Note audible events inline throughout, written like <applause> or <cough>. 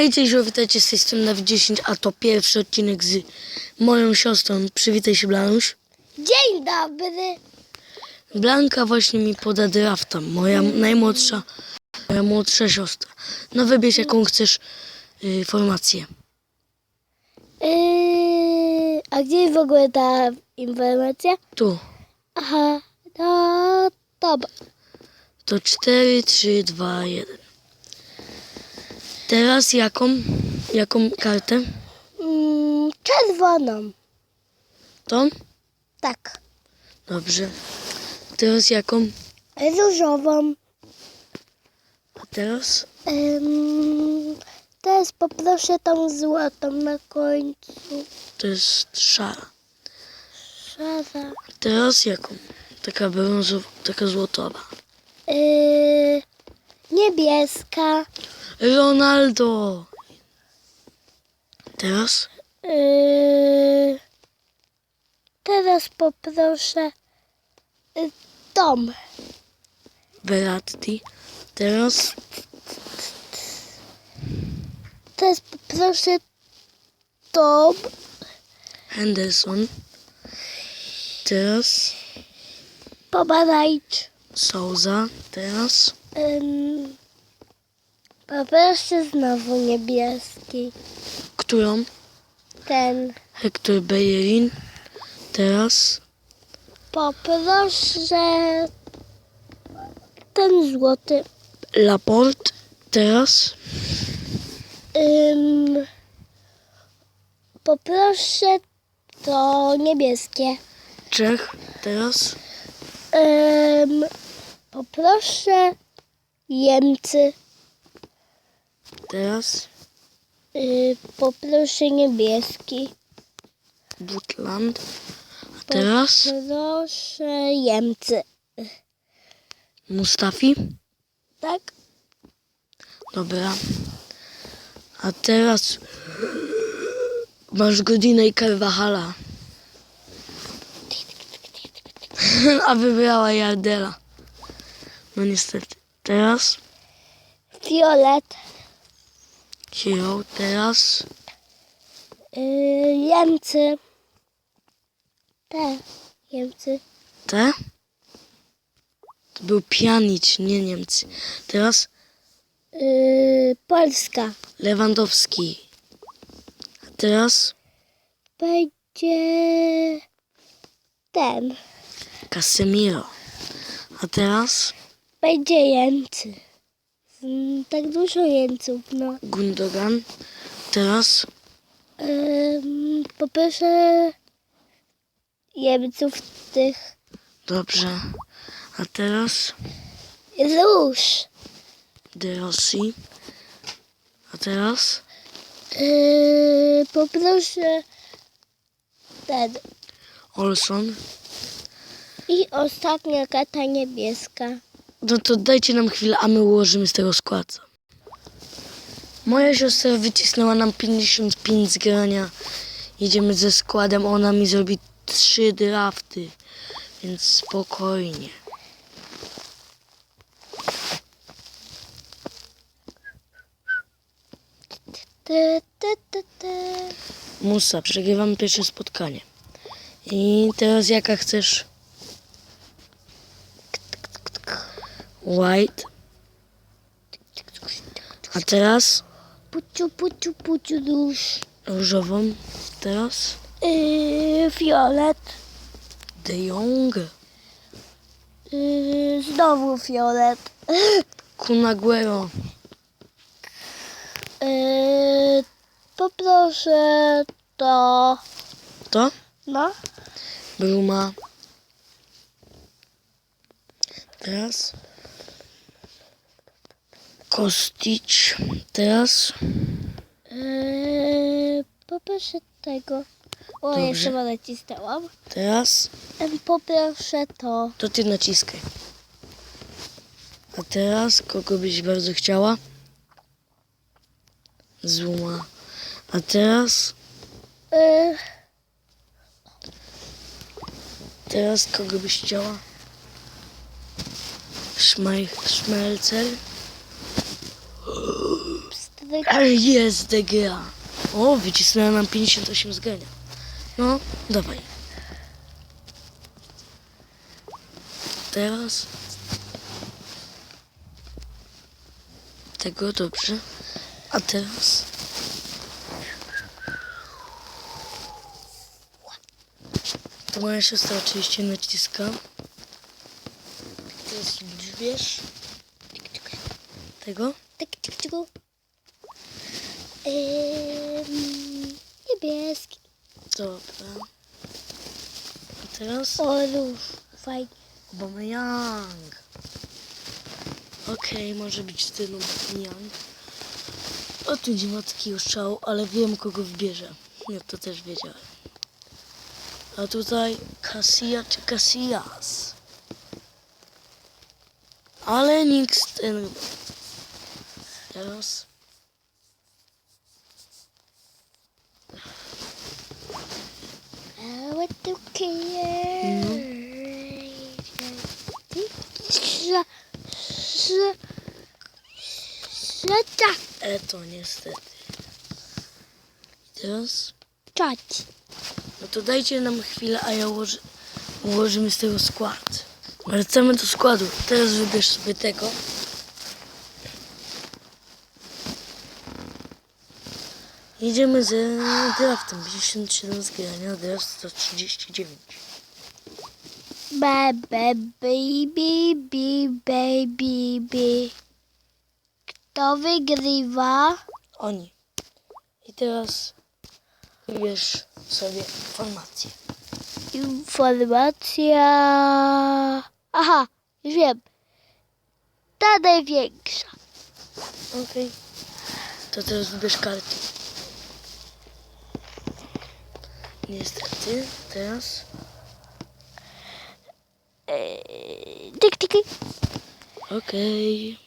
Hej, cześć, witajcie z tej strony Dawid 10, a to pierwszy odcinek z moją siostrą. Przywitaj się, Blanuś. Dzień dobry. Blanka właśnie mi poda drafta, moja najmłodsza, moja młodsza siostra. No wybierz jaką chcesz y, formację. Yy, a gdzie jest w ogóle ta informacja? Tu, Aha, no dobra. to 4, 3, 2, 1. Teraz jaką, jaką kartę? Mm, czerwoną. Tą? Tak. Dobrze. Teraz jaką? Różową. A teraz? Ym, teraz poproszę tą złotą na końcu. To jest szara. Szara. Teraz jaką? Taka brązowa, taka złotowa. Yy, niebieska. Ronaldo! Teraz? Yy, teraz poproszę y, tą. Verratti. Teraz? Teraz poproszę tą. Henderson. Teraz? Pomarańcz. Souza. Teraz? Ym, poproszę znowu niebieski. Którą? Ten. Hector Bellerin. Teraz? Poproszę ten złoty. Laporte. Teraz? Poproszę to niebieskie. Czech. Teraz? Poproszę Niemcy. Teraz? Y, poproszę niebieski. Butland. A teraz? Proszę Niemcy. Mustafi. Tak? Dobra. A teraz masz godzinę i Carvajala. <laughs> A wybrała Jardela. No niestety. Teraz Fiolet. Hero. Teraz Y, Niemcy. Te Niemcy. te. To był Pjanic, nie Niemcy. Teraz Y, Polska. Lewandowski. A teraz Będzie ten. Casemiro. A teraz Będzie Niemcy. Mm, Tak dużo Niemców, no. Gundogan. Teraz Ym, poproszę Niemców tych dobrze. A teraz róż. De. A teraz Yy, poproszę ten. Olson. I ostatnia karta niebieska. No to dajcie nam chwilę, a my ułożymy z tego skład. Moja siostra wycisnęła nam 55 z grania. Jedziemy ze składem, ona mi zrobi trzy drafty. Więc spokojnie. Musa, przegrywamy pierwsze spotkanie. I teraz jaka chcesz? White. A teraz Puciu, puciu, puciu róż. różową. Teraz Yy, fiolet. De Jong. Yy, znowu fiolet. Kun Aguero. Yy, poproszę to. To? No. Bruma. Teraz. Kostić. Teraz. Yy, poproszę tego. O, Dobrze. jeszcze ma nacisnęłam. Teraz. Em, Poproszę to. To ty naciskaj. A teraz kogo byś bardzo chciała? Zuma. A teraz. Yy, Teraz kogo byś chciała? Szmaj, szmelcer. Ale jest DGA. O, wycisnęła nam 58 zgania. No, dawaj. Teraz. Tego, dobrze. A teraz. To moja siostra oczywiście naciska. Teraz bierz. Tego. Tak, tak, tak. Ym, niebieski. Dobra. A teraz O, róż. Fajnie. Aubameyang. Okej, może być ten Aubameyang. O, tu nie ma takiego szału, ale wiem kogo wybierze. Ja to też wiedziałem. A tutaj Casilla czy Casillas. Ale nikt z ten... Teraz... Uh, what do care? Sz- sz- Szata. E to niestety. I teraz... Czać. No to dajcie nam chwilę, a ja ułoży, ułożymy z tego skład. Wracamy do składu. Teraz wybierz sobie tego. Jedziemy z draftem. 57 zgrania, draft 139. Bebe, baby, baby, baby, baby. Kto wygrywa? Oni. I teraz wybierz sobie formację. Informacja. Aha, już wiem. Ta największa. Okej. To teraz wybierz karty. Niestety, teraz Eee, tyk. tyk. Okej.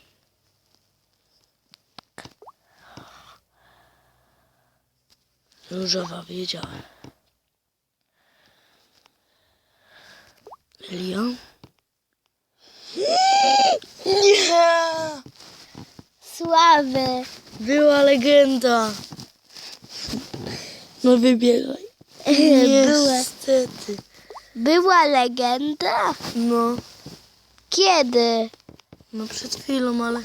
Różowa, wiedziałem. Elia? Nie! Sławy. Była legenda. No wybieraj. Niestety. Była legenda? No, Kiedy? no przed chwilą, ale...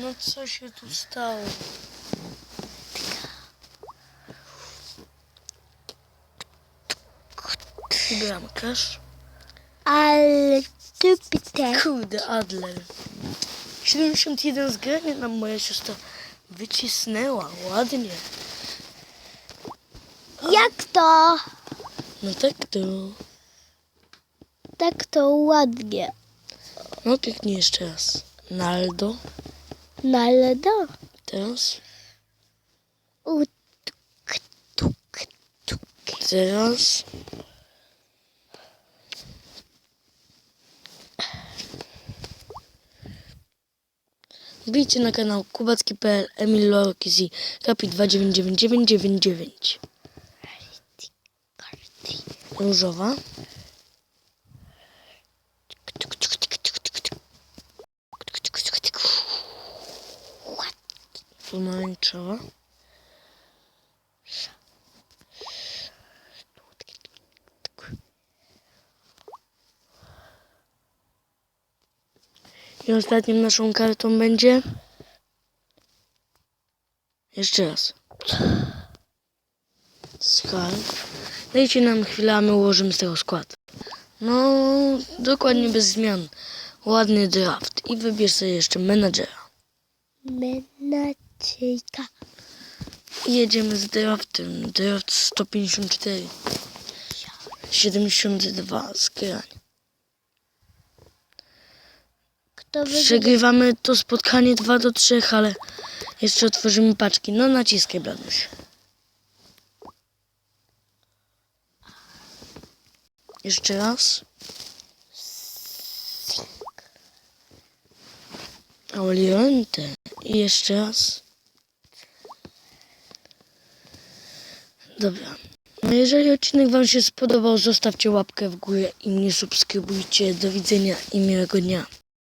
No co się tu stało? Bramkarz. Ale ty pytasz. Kurde, Adler. 71 zgrania nam moja siostra wycisnęła. Ładnie. Jak to? No tak to. Tak to ładnie. No pięknie jeszcze raz. Naldo. Ale no. Teraz. U, tuk, tuk, tuk. Teraz. Wbijcie na kanał kubacki.pl Emil Lorkis i Kapi 299999. Różowa. Tuk, tuk, tuk, tuk, tuk, tuk. Tuk, tuk, tuk, tuk. Pomarańczowa. I ostatnią naszą kartą będzie. Jeszcze raz. Skal. Dajcie nam chwilę, a my ułożymy z tego skład. No, dokładnie bez zmian. Ładny draft. I wybierz sobie jeszcze menadżera. Menacyjka. I jedziemy z draftem. Draft 154. 72 zgrań. Kto wygra? Przegrywamy to spotkanie 2 do 3, ale jeszcze otworzymy paczki. No naciskaj, Bladuś. Jeszcze raz. Oliente. I jeszcze raz. Dobra. No jeżeli odcinek Wam się spodobał, zostawcie łapkę w górę i mnie subskrybujcie. Do widzenia i miłego dnia.